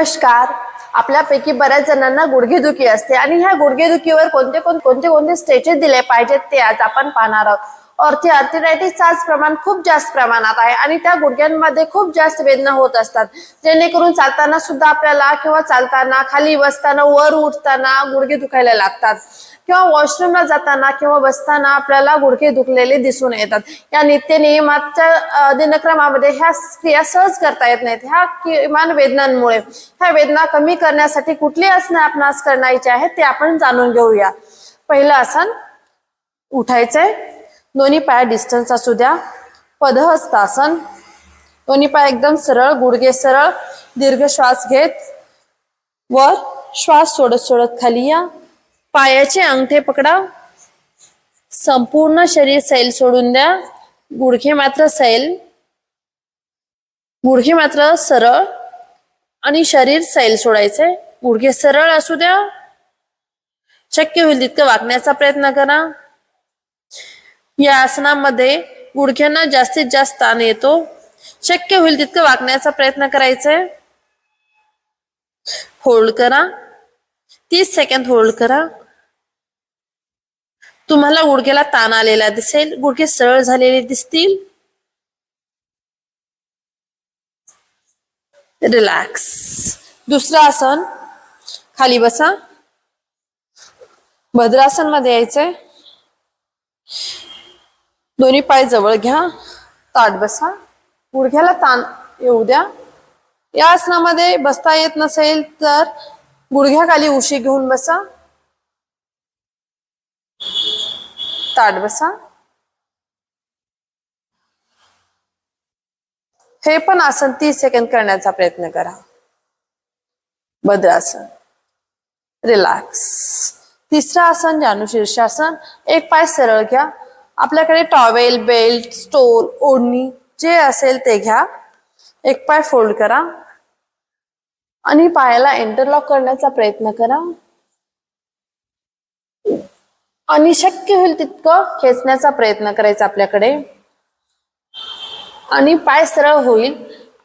नमस्कार. आपल्यापैकी बऱ्याच जणांना गुडघेदुखी असते आणि ह्या गुडघेदुखीवर कोणते कोणते कोणते स्टेजेस दिले पाहिजेत ते आज आपण पाहणार आहोत. ऑर्थी आर्थरायटिसचाच प्रमाण खूप जास्त प्रमाणात आहे आणि त्या गुडघ्यांमध्ये खूप जास्त वेदना होत असतात. जेणेकरून चालताना सुद्धा आपल्याला किंवा चालताना खाली बसताना वर उठताना गुडघे दुखायला लागतात. किंवा वॉशरूमला जाताना किंवा बसताना आपल्याला गुडघे दुखलेले दिसून येतात. या नित्य नियमाच्या दिनक्रमामध्ये ह्या क्रिया सहज करता येत नाहीत. ह्या किमान वेदनांमुळे. ह्या वेदना कमी करण्यासाठी कुठली आसनं आपणास करण्याची आहेत ते आपण जाणून घेऊया. पहिलं आसन उठायचंय. दोन्ही पाय डिस्टन्स असू द्या. पदहस्तासन दोन्ही पाय एकदम सरळ गुडघे सरळ. दीर्घ श्वास घेत. वर श्वास सोडत सोडत खाली या. पायाचे अंगठे पकडा संपूर्ण शरीर सैल सोडून द्या. गुडघे मात्र सैल. गुडघे मात्र सरळ. आणि शरीर सैल सोडायचे. गुडघे सरळ असू द्या. शक्य होईल तितकं वागण्याचा प्रयत्न करा. या आसनामध्ये गुडघ्यांना जास्तीत जास्त ताण येतो. शक्य होईल तितकं वागण्याचा प्रयत्न करायचा. होल्ड करा. तीस सेकंद होल्ड करा. तुम्हाला गुडघ्याला ताण आलेला दिसेल गुडघे सरळ झालेले दिसतील. रिलॅक्स दुसरं आसन खाली बसा. भद्रासनमध्ये यायचंय. दोन्ही पाय जवळ घ्या ताट बसा. गुडघ्याला ताण येऊ द्या. या आसनामध्ये बसता येत नसेल तर गुडघ्याखाली उशी घेऊन बसा. ताट बसा हे पण आसन तीस सेकंद करण्याचा प्रयत्न करा. भद्रासन. रिलॅक्स. तिसरं आसन जानू शीर्षासन एक पाय सरळ घ्या. आपल्याकडे टॉवेल बेल्ट स्टोल ओढणी जे असेल ते घ्या. एक पाय फोल्ड करा. आणि पायाला इंटरलॉक करण्याचा प्रयत्न करा. आणि शक्य होईल तितकं खेचण्याचा प्रयत्न करायचा आपल्याकडे. आणि पाय सरळ होईल.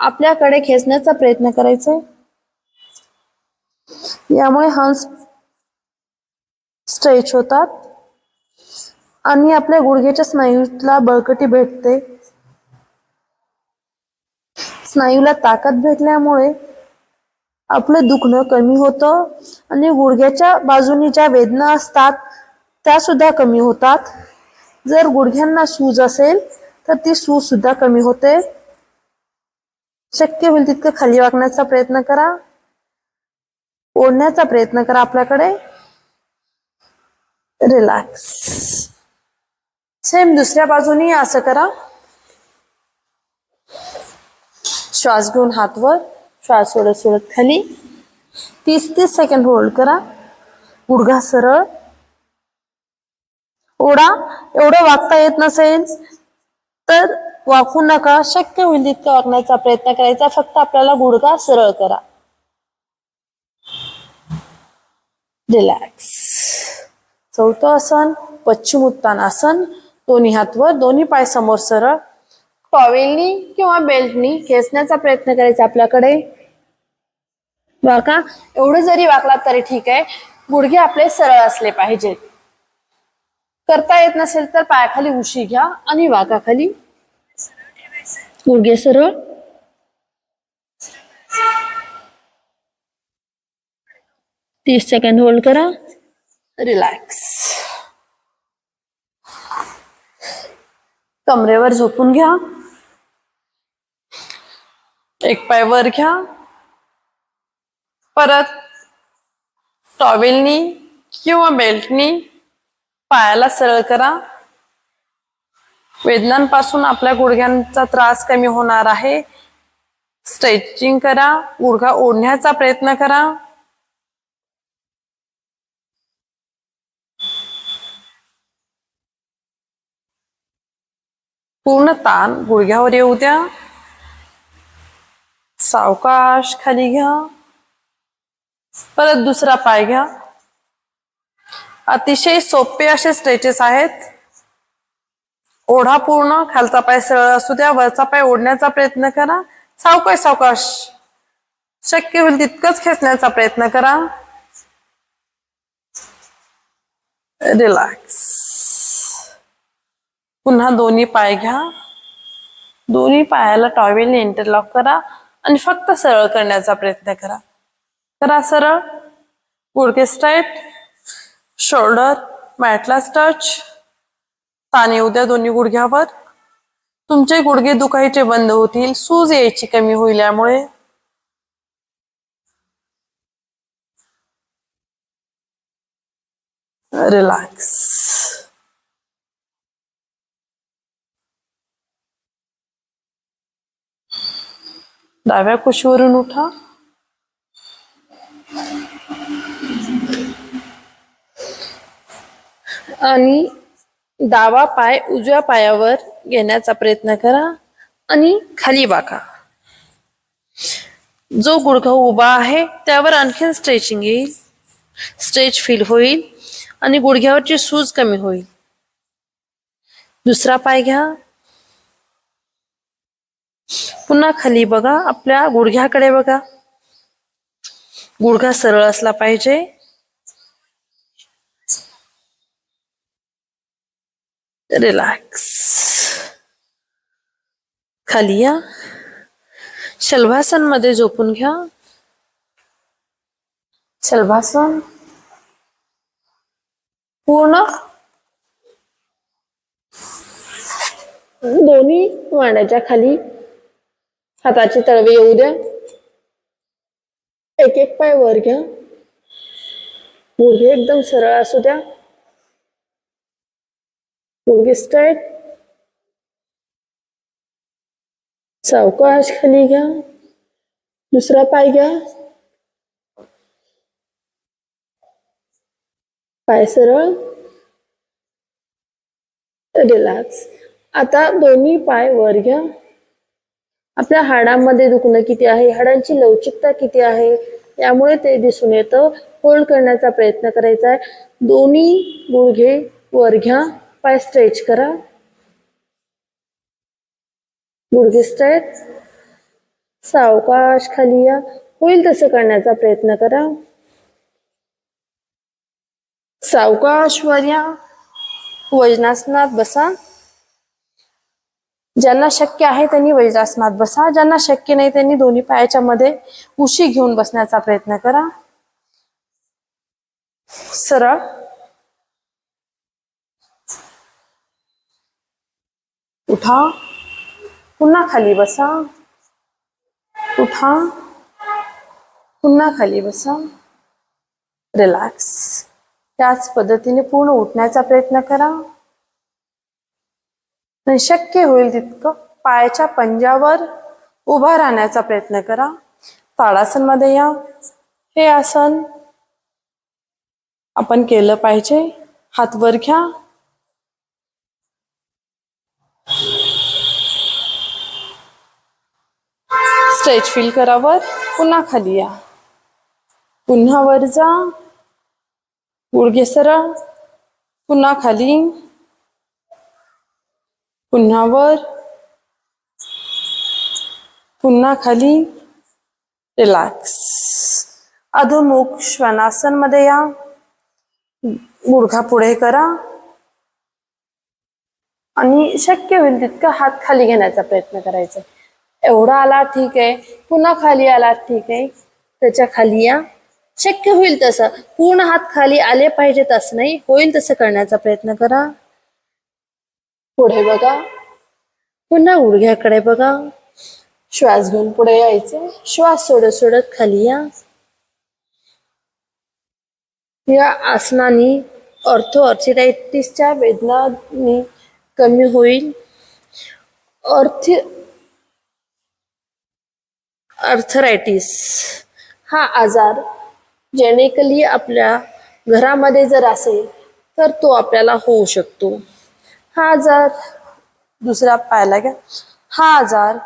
आपल्याकडे खेचण्याचा प्रयत्न करायचा यामुळे हंस स्ट्रेच होतात. आणि आपल्या गुडघ्याच्या स्नायूला बळकटी भेटते. स्नायूला ताकद भेटल्यामुळे आपलं दुखणं कमी होतं. आणि गुडघ्याच्या बाजूनी ज्या वेदना असतात त्या सुद्धा कमी होतात. जर गुडघ्यांना सूज असेल तर ती सूज सुद्धा कमी होते. शक्य होईल तितकं खाली वाकण्याचा प्रयत्न करा. ओढण्याचा प्रयत्न करा आपल्याकडे. रिलॅक्स सेम दुसऱ्या बाजूनी असं करा. श्वास घेऊन हात वर श्वास सोडत सोडत खाली. तीस तीस सेकंड होल्ड करा. गुडघा सरळ. ओढा. एवढं वागता येत नसेल तर वाकू नका. शक्य होईल तितकं वागण्याचा प्रयत्न करायचा. फक्त आपल्याला गुडघा सरळ करा. रिलॅक्स चौथं आसन पश्चिम उत्तानासन दोन्ही हात वर दोन्ही पाय समोर सरळ. टॉवेलनी किंवा बेल्टनी खेचण्याचा प्रयत्न करायचा आपल्याकडे. वाका. एवढं जरी वाकला तरी ठीक आहे. गुडघे आपले सरळ असले पाहिजेत. करता येत नसेल तर पायाखाली उशी घ्या आणि वाकाखाली गुडघे सरळ. तीस सेकंड होल्ड करा. रिलॅक्स कमरेवर झोपून घ्या. एक पाय वर घ्या. परत टॉवेलनी किंवा बेल्टनी पायाला सरळ करा. वेदनांपासून आपल्या गुडघ्यांचा त्रास कमी होणार आहे. स्ट्रेचिंग करा. गुडघा ओढण्याचा प्रयत्न करा. पूर्ण ताण गुडघ्यावर येऊ द्या. सावकाश खाली घ्या. परत दुसरा पाय घ्या. अतिशय सोपे असे स्ट्रेचेस आहेत. ओढा पूर्ण खालचा पाय सरळ असू द्या वरचा पाय ओढण्याचा प्रयत्न करा. सावकाश सावकाश. शक्य होईल तितकंच खेचण्याचा प्रयत्न करा. रिलॅक्स पुन्हा दोन्ही पाय घ्या. दोन्ही पायाला टॉवेलने इंटरलॉक करा आणि फक्त सरळ करण्याचा प्रयत्न करा. करा सरळ. गुडके स्ट्राईट शोल्डर मॅटलाच टच ताण येऊ द्या दोन्ही गुडघ्यावर. तुमचे गुडघे दुखायचे बंद होतील सूज यायची कमी होईल यामुळे रिलॅक्स. डाव्या कुशीवरून उठा. आणि डावा पाय उजव्या पायावर घेण्याचा प्रयत्न करा आणि खाली वाका. जो गुडघा उभा आहे त्यावर आणखीन स्ट्रेचिंग येईल. स्ट्रेच फील होईल आणि गुडघ्यावरची सूज कमी होईल. दुसरा पाय घ्या. पुन्हा खाली बघा आपल्या गुडघ्याकडे बघा. गुडघा सरळ असला पाहिजे. रिलॅक्स खाली या. शलभासनमध्ये झोपून घ्या. शलभासन. पूर्ण. दोन्ही मांड्याच्या खाली हाताची तळवे येऊ द्या. एक एक पाय वर घ्या. गुडघे एकदम सरळ असू द्या. गुडघे स्ट्रेट सावकाश खाली घ्या. दुसरा पाय घ्या. पाय सरळ. रिलॅक्स आता दोन्ही पाय वर घ्या. आपल्या हाडांमध्ये दुखणं किती आहे? हाडांची लवचिकता किती आहे? यामुळे ते दिसून येतं. होल्ड करण्याचा प्रयत्न करायचा आहे? दोन्ही गुडघे वर घ्या. पाय स्ट्रेच करा. गुडघे स्ट्रेच. सावकाश खाली या. होईल तसं करण्याचा प्रयत्न करा. सावकाश वर या. वजनासनात बसा. ज्यांना शक्य आहे त्यांनी वज्रासनात बसा. ज्यांना शक्य नाही त्यांनी दोन्ही पायाच्या मध्ये उशी घेऊन बसण्याचा प्रयत्न करा. सरळ. उठा पुन्हा खाली बसा. उठा पुन्हा खाली बसा. रिलॅक्स. त्याच पद्धतीने पूर्ण उठण्याचा प्रयत्न करा. आणि शक्य होईल तितकं पायाच्या पंजावर उभा राहण्याचा प्रयत्न करा. ताडासनमध्ये या. हे आसन आपण केलं पाहिजे. हात वर घ्या. स्ट्रेच फील करावर पुन्हा खाली या. पुन्हा वर जा. गुडघे सरळ. पुन्हा खाली. पुन्हा वर. पुन्हा खाली. रिलॅक्स. अधोमुख श्वानासनमध्ये या. गुडघा पुढे करा. आणि शक्य होईल तितकं हात खाली घेण्याचा प्रयत्न करायचा. एवढा आला ठीक आहे. पुन्हा खाली आला ठीक आहे. त्याच्याखाली या. शक्य होईल तसं. पूर्ण हात खाली आले पाहिजेत असं नाही. होईल तसं करण्याचा प्रयत्न करा. पुढे बघा. पुन्हा गुडघ्याकडे बघा. श्वास घेऊन पुढे यायचे. श्वास सोडत सोडत खाली या. या आसनानी ऑर्थो ऑर्चिरायटिसच्या वेदनानी कमी होईल. ऑर्थि अर्थरायटिस हा आजार जेनेकली आपल्या घरामध्ये जर असेल तर तो आपल्याला होऊ शकतो. हा आजार दुसरा पाहायला घ्या. हा आजार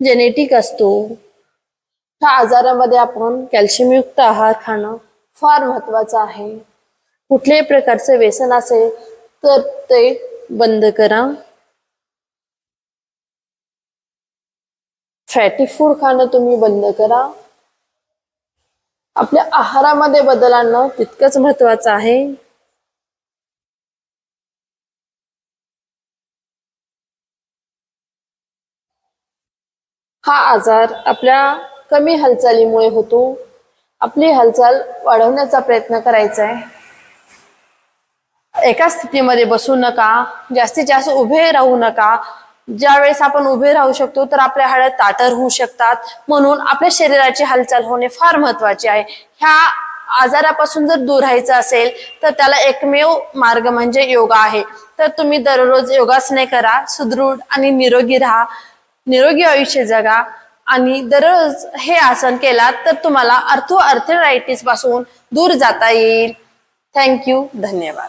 जेनेटिक असतो. ह्या आजारामध्ये आपण कॅल्शियमयुक्त आहार खाणं फार महत्वाचं आहे. कुठल्याही प्रकारचं व्यसन असेल तर ते बंद करा. फॅटी फूड खाणं तुम्ही बंद करा. आपल्या आहारामध्ये बदल आणणं तितकंच महत्वाचं आहे. हा आजार आपल्या कमी हालचालीमुळे होतो. आपली हालचाल वाढवण्याचा प्रयत्न करायचा आहे एका स्थितीमध्ये बसू नका जास्तीत जास्त उभे राहू नका ज्या वेळेस आपण उभे राहू शकतो तर आपल्या हाडं ताटर होऊ शकतात. म्हणून आपल्या शरीराची हालचाल होणे फार महत्त्वाचे आहे. ह्या आजारापासून जर दूर राहायचं असेल तर त्याला एकमेव मार्ग म्हणजे योगा आहे. तर तुम्ही दररोज योगासने करा सुदृढ आणि निरोगी राहा निरोगी आयुष्य जगा आणि दररोज हे आसन केलात तर तुम्हाला अर्थो अर्थरायटिसपासून दूर जाता येईल. थँक्यू धन्यवाद.